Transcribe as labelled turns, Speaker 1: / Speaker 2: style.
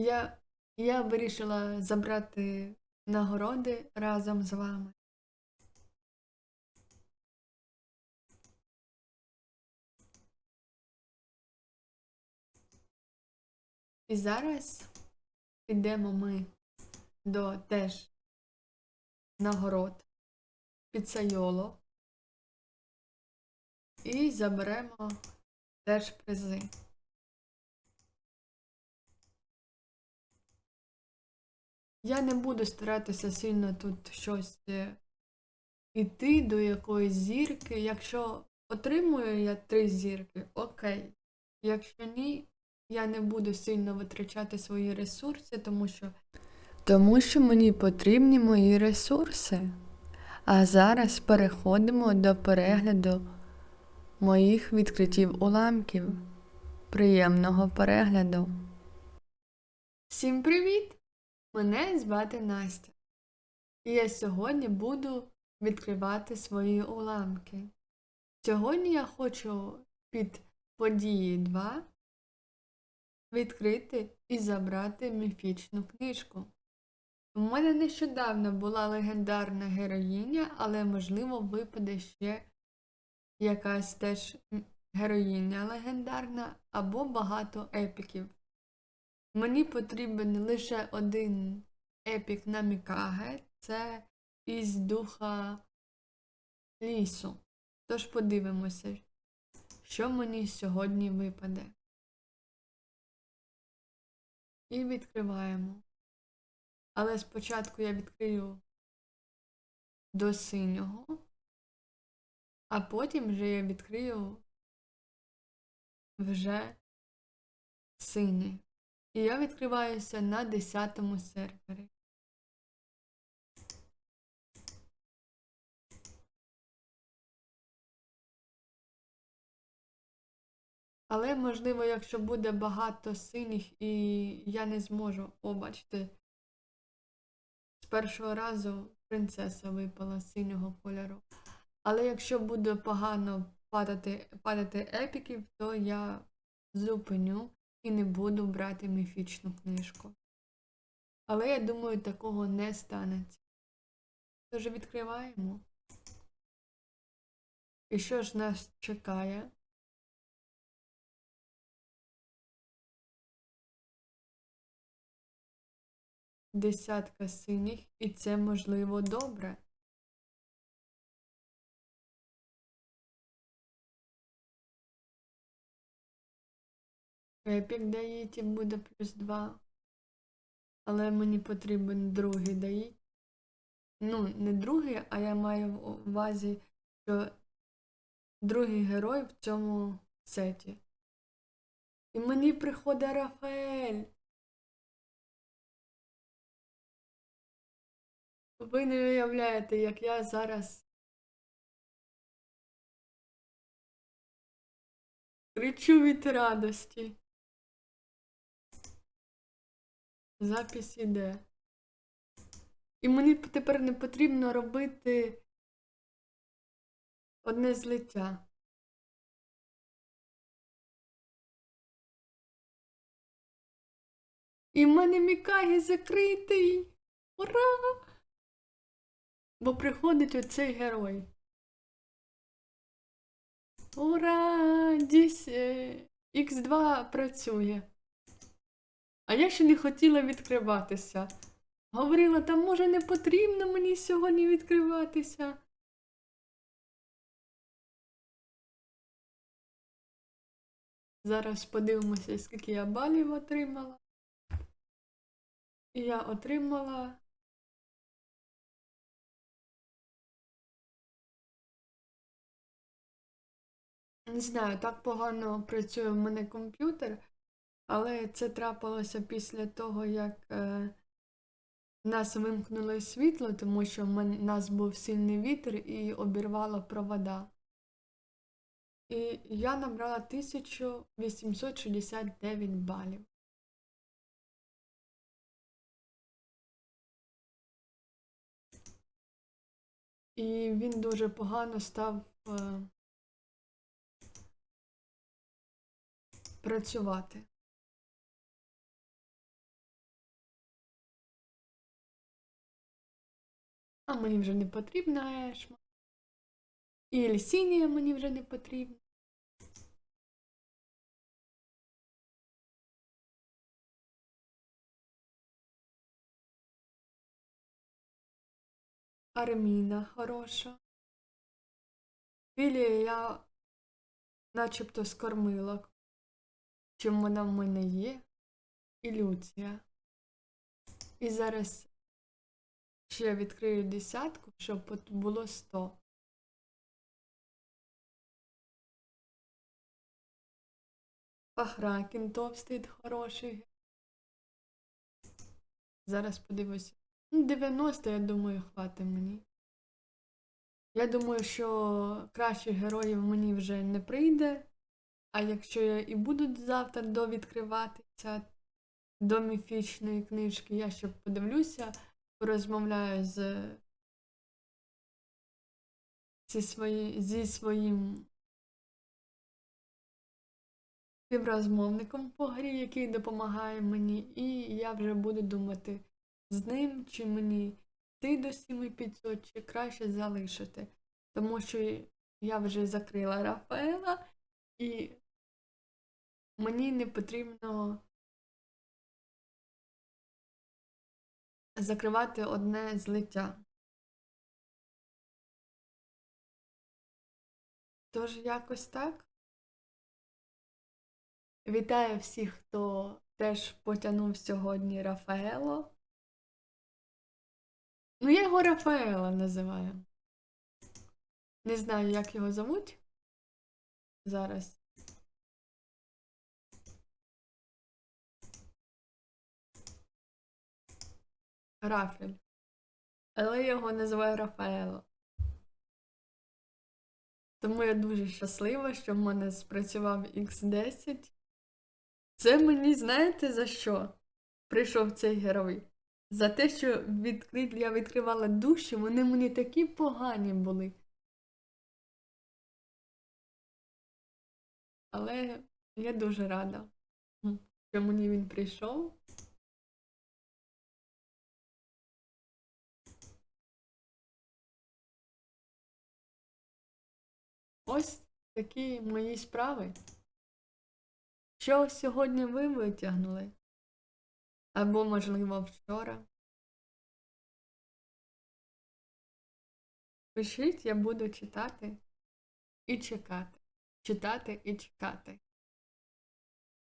Speaker 1: Я, я вирішила забрати нагороди разом з вами. І зараз підемо ми до теж нагород піцайоло і заберемо теж призи. Я не буду старатися сильно тут щось е, іти до якоїсь зірки. Якщо отримую я три зірки, окей. Якщо ні, я не буду сильно витрачати свої ресурси, тому що. Тому що мені потрібні мої ресурси. А зараз переходимо до перегляду моїх відкриттів уламків. Приємного перегляду. Всім привіт! Мене звати Настя. І я сьогодні буду відкривати свої уламки. Сьогодні я хочу під події 2 відкрити і забрати міфічну книжку. У мене нещодавно була легендарна героїня, але, можливо, випаде ще якась теж героїня легендарна або багато епіків. Мені потрібен лише один епік на Мікаге, це із духа лісу. Тож подивимося, що мені сьогодні випаде. І відкриваємо. Але спочатку я відкрию до синього, а потім вже я відкрию вже синій. І я відкриваюся на 10 сервері. Але, можливо, якщо буде багато синіх і я не зможу, о, бачите, з першого разу принцеса випала синього кольору. Але якщо буде погано падати, падати епіків, то я зупиню і не буду брати міфічну книжку. Але я думаю, такого не станеться. Тож відкриваємо. І що ж нас чекає? Десятка синіх, і це можливо добре. Епік даїті буде плюс 2. Але мені потрібен другий даїть. Ну, не другий, а я маю в увазі, що другий герой в цьому сеті. І мені приходить Рафаель. Ви не уявляєте, як я зараз кричу від радості. Запис іде. І мені тепер не потрібно робити одне злиття. І в мене Мікагі закритий. Ура! Бо приходить оцей герой. Ура! Дісь Х2 працює. А я ще не хотіла відкриватися. Говорила, та може не потрібно мені сьогодні відкриватися. Зараз подивимося, скільки я балів отримала. І я отримала. Не знаю, так погано працює в мене комп'ютер, але це трапилося після того, як е, нас вимкнули світло, тому що в нас був сильний вітер і обірвало провода. І я набрала 1869 балів. І він дуже погано став е, працювати. А мені вже не потрібна Ешма. І Ельсінія мені вже не потрібна. Арміна хороша. Філія я начебто скормила. Чим вона в мене є. І Люція. І зараз ще відкрию десятку, щоб було 100. Пахракін товстий хороший. Зараз подивлюся. Ну, 90, я думаю, хватить мені. Я думаю, що кращих героїв мені вже не прийде. А якщо я і буду завтра довідкриватися до міфічної книжки, я ще подивлюся, порозмовляю з зі, свої, зі своїм співрозмовником по грі, який допомагає мені, і я вже буду думати з ним, чи мені йти до 7500, чи краще залишити. Тому що я вже закрила Рафаела, і мені не потрібно закривати одне злиття. Тож якось так. Вітаю всіх, хто теж потягнув сьогодні Рафаело. Ну, я його Рафаела називаю. Не знаю, як його зовуть. Зараз. Рафель. Але його називаю Рафаело. Тому я дуже щаслива, що в мене спрацював X10. Це мені, знаєте, за що прийшов цей герой? За те, що відкрит... я відкривала душі, вони мені такі погані були. Але я дуже рада, що мені він прийшов. Ось такі мої справи. Що сьогодні ви витягнули? Або, можливо, вчора. Пишіть, я буду читати і чекати. Читати і чекати.